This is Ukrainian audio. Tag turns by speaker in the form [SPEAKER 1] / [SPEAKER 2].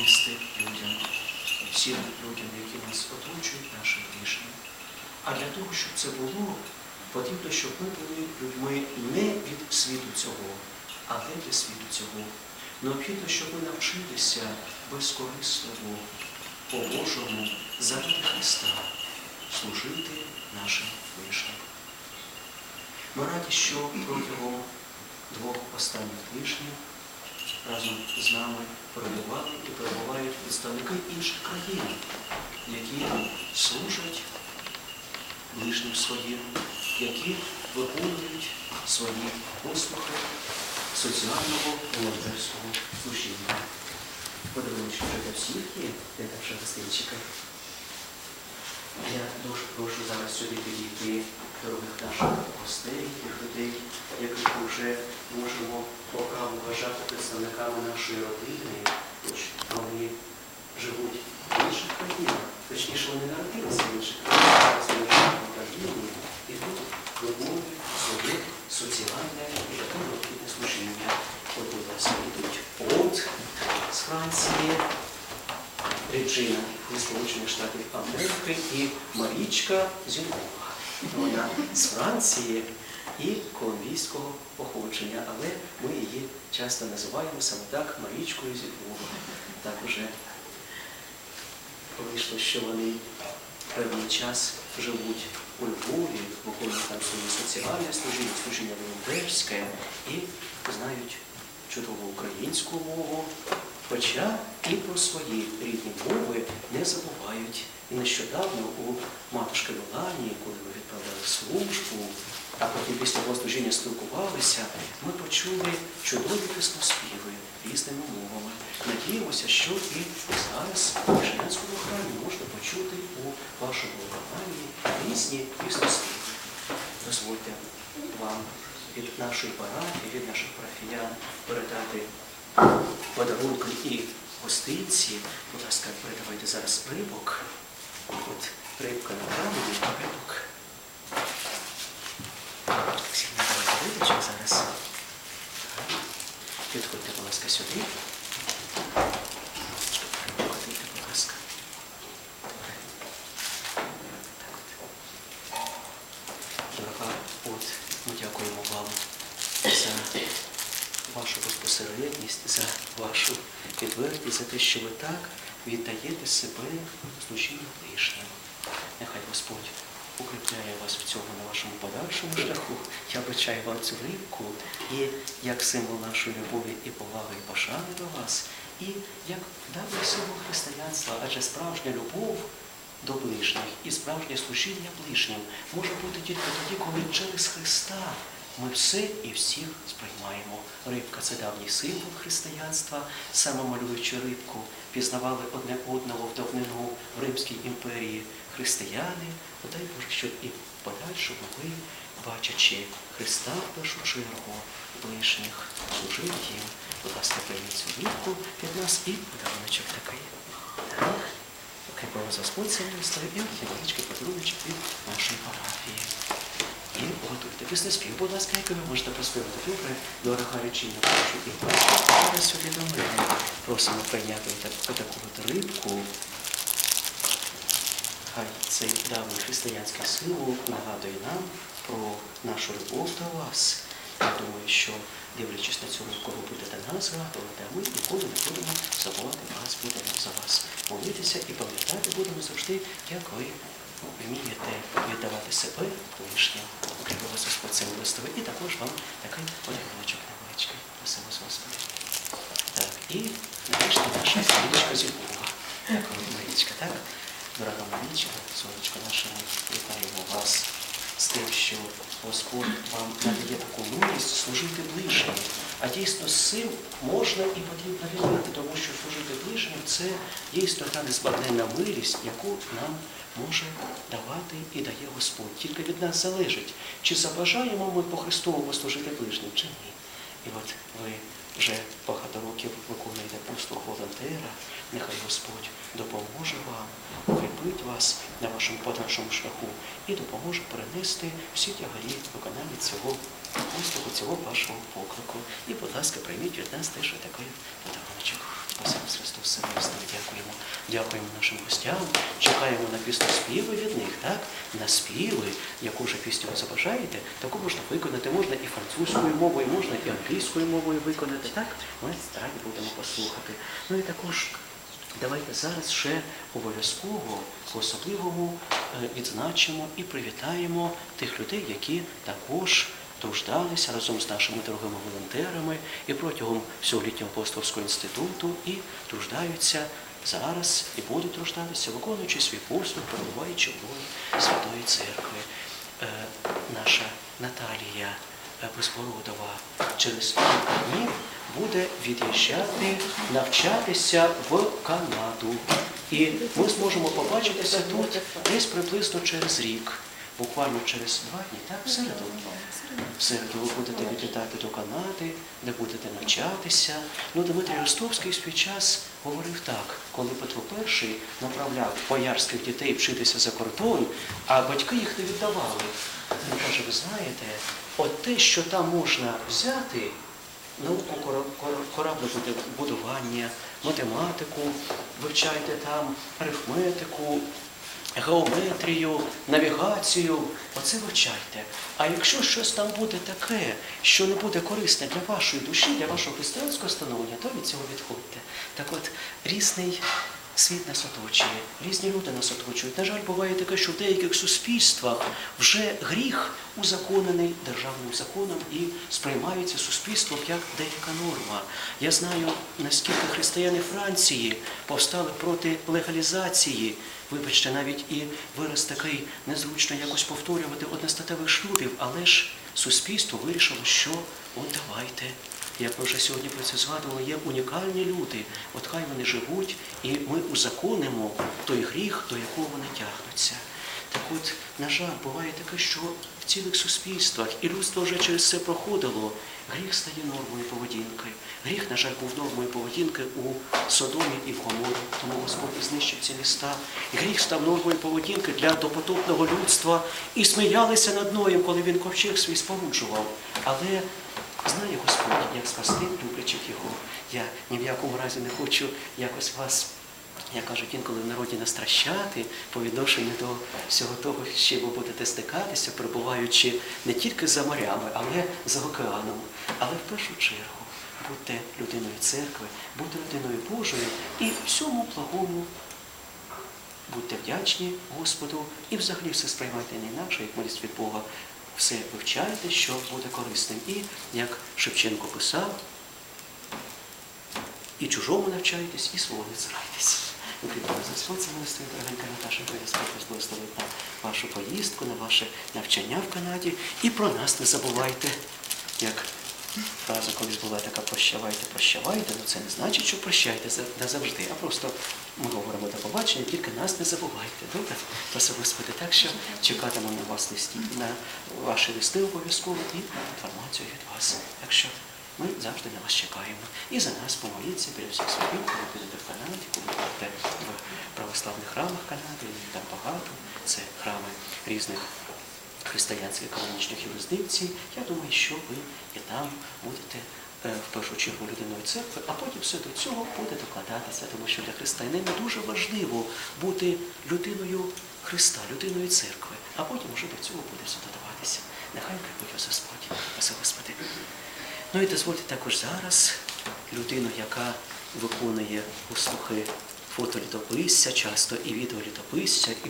[SPEAKER 1] нести людям, всім людям, які нас оточують, нашим ближнім. А для того, щоб це було, потрібно, щоб ми були людьми не від світу цього, але для світу цього. Необхідно, щоб ми навчилися безкорисливо, по-божому, заради Христа служити нашим ближнім. Ми раді, що протягом двох останніх тижнів разом з нами перебували і перебувають представники інших країн, які служать ближнім своїм, які виконують свої послухи соціального волонтерського служіння. Подивимося, що для всіх є, де вже гостинчика. Я дуже прошу зараз сюди підійти дорогих наших гостей, тих людей, яких вже нашої родини, вони живуть в інших країнах, точніше вони народилися в інших країнах, в Україні. І тут виконують своє соціальне і таке необхідне служіння. От, йдуть от з Франції, Реджина зі Сполучених Штатів Америки і Марічка зі Вона з Франції і колумбійського походження, але ми її часто називаємо саме так Марічкою зі Львова. Так уже вийшло, що вони певний час живуть у Львові, виконують там своє соціальне служіння, служіння волонтерське і знають чудову українську мову, хоча і про свої рідні мови не забувають. І нещодавно у матушки Меланії, коли ми відправляли службу, а потім після того спілкувалися, ми почули чудові пісноспіви різними мовами. Надіємося, що і зараз в Женському храмі можна почути у вашому виконанні різні пісноспіви. Дозвольте вам від нашої парафії, від наших парафіян передати подарунки і гостинці. Будь ласка, передавайте зараз рибок. От рибка на камені, рибок. Всім давайте рибочок зараз. Підходьте, будь ласка, сюди. Підходьте, будь ласка. Добре. Так от. Дорога, от ми дякуємо вам за вашу безпосередність, за вашу відвертість, за те, що ви так віддаєте себе служінню ближнім. Нехай Господь укріпляє вас в цьому на вашому подальшому шляху. Я бачаю вам цю рибку і як символ нашої любові і поваги і пошани до вас, і як давній символ християнства, адже справжня любов до ближніх і справжнє служіння ближнім може бути тільки тоді, коли через Христа ми все і всіх сприймаємо. Рибка це давній символ християнства. Саме малюючи рибку, пізнавали одне одного в давнину в Римській імперії християни. Подай Боже, щоб і в подальшому ви, бачачи Христа в першу чергу, ближніх, служили їм. Будь ласка, прийміть цю рибку від нас і подаруночок такий. Так. Укріпимо Господь це і невеличкий подаруночок від нашої парафії. І готуйте після спів, будь ласка, як ви можете поспівати добре, дорога речіння, прошу і вас зараз сюди до мене. Просимо прийняти таку от рибку. Хай цей давній християнський символ нагадує нам про нашу любов до вас. Я думаю, що дивлячись на цю рибку, ви будете нас згадувати, а ми ніколи не будемо забувати вас, будемо за вас молитися і пам'ятати будемо завжди, як ви вмієте віддавати себе. Укріпи вас Господь цим милостивий. І також вам такий подаруночок невеличкий. Просимо з Господи. Так, і нарешті наша Марічка Зюбова. Дякую, Марічка, так? Дорога Марічка, сонечко наше, вітаємо вас з тим, що Господь вам надає таку милість служити ближнім. А дійсно з цим можна і потрібно вірити, тому що служити ближнім це дійсно та незбагненна милість, яку нам може давати і дає Господь. Тільки від нас залежить, чи забажаємо ми по Христовому служити ближнім, чи ні. І от ви вже багато років виконуєте послуг волонтера. Нехай Господь допоможе вам, укріпить вас на вашому подальшому шляху і допоможе перенести всі тягарі виконання цього послугу, цього вашого поклику. І, будь ласка, прийміть від нас теж такий подарунок. Христу. за все визнав. Дякуємо. Дякуємо нашим гостям. Чекаємо на пісноспіви від них, так? На співи, яку вже пісню ви забажаєте, таку можна виконати, можна і французькою мовою, можна і англійською мовою виконати. Так? Ми раді будемо послухати. Ну і також Давайте зараз ще обов'язково по-особливому е, відзначимо і привітаємо тих людей, які також труждалися разом з нашими дорогими волонтерами і протягом всього літнього апостольського інституту і труждаються зараз і будуть труждатися, виконуючи свій послуг, перебуваючи волі Святої Церкви. Е, Наша Наталія е, Безбородова через кілька днів буде від'їжджати, навчатися в Канаду. І ми зможемо побачитися тут десь приблизно через рік, буквально через два дні, так, в середу. В середу ви будете відлітати до Канади, де будете навчатися. Ну, Дмитрій Ростовський в свій час говорив так, коли Петро І направляв боярських дітей вчитися за кордон, а батьки їх не віддавали. Він каже, ви знаєте, от те, що там можна взяти, науку кора- кораблебудування, математику, вивчайте там арифметику, геометрію, навігацію, оце вивчайте. А якщо щось там буде таке, що не буде корисне для вашої душі, для вашого християнського становлення, то від цього відходьте. Так от різний світ нас оточує, різні люди нас оточують. На жаль, буває таке, що в деяких суспільствах вже гріх узаконений державним законом і сприймається суспільством як деяка норма. Я знаю, наскільки християни Франції повстали проти легалізації, вибачте, навіть і вираз такий незручно якось повторювати одностатевих шлюбів, але ж суспільство вирішило, що от давайте. Як ми вже сьогодні про це згадували, є унікальні люди. От хай вони живуть, і ми узаконимо той гріх, до якого вони тягнуться. Так от, на жаль, буває таке, що в цілих суспільствах і людство вже через це проходило. Гріх стає нормою поведінки. Гріх, на жаль, був нормою поведінки у Содомі і в Гоморі, тому Господь і знищив ці міста. Гріх став нормою поведінки для допотопного людства і сміялися над Ноєм, коли він ковчег свій споруджував. Але знає Господь, як спасти люблячих його. Я ні в якому разі не хочу якось вас, як кажуть, інколи в народі настращати по відношенню до всього того, з чим ви будете стикатися, перебуваючи не тільки за морями, але за океаном. Але в першу чергу будьте людиною церкви, будьте людиною Божою і всьому благому Будьте вдячні Господу і взагалі все сприймайте не інакше, як милість від Бога. Все вивчайте, що буде корисним. І, як Шевченко писав, і чужому навчайтесь, і свого не царайтесь. За це милостиві, дорогенька Наташа, благословить на вашу поїздку, на ваше навчання в Канаді. І про нас не забувайте, як фраза колись була така прощавайте, прощавайте, ну це не значить, що прощайте назавжди, а просто ми говоримо до побачення, тільки нас не забувайте. Добре? Проси Господи, так що чекатимемо на вас листі, на ваші листи обов'язково і інформацію від вас. Так що ми завжди на вас чекаємо. І за нас помоліться біля всіх святих, коли будете в Канаді, коли будете в православних храмах Канади, там багато. Це храми різних християнських канонічних юрисдикцій. Я думаю, що ви і там будете е, в першу чергу людиною церкви, а потім все до цього буде докладатися, тому що для християнина дуже важливо бути людиною Христа, людиною церкви, а потім вже до цього буде все додаватися. Нехай прибудь вас Господь, Спаси Господи. Ну і дозвольте також зараз людину, яка виконує послухи фотолітописця, часто і відеолітописця, і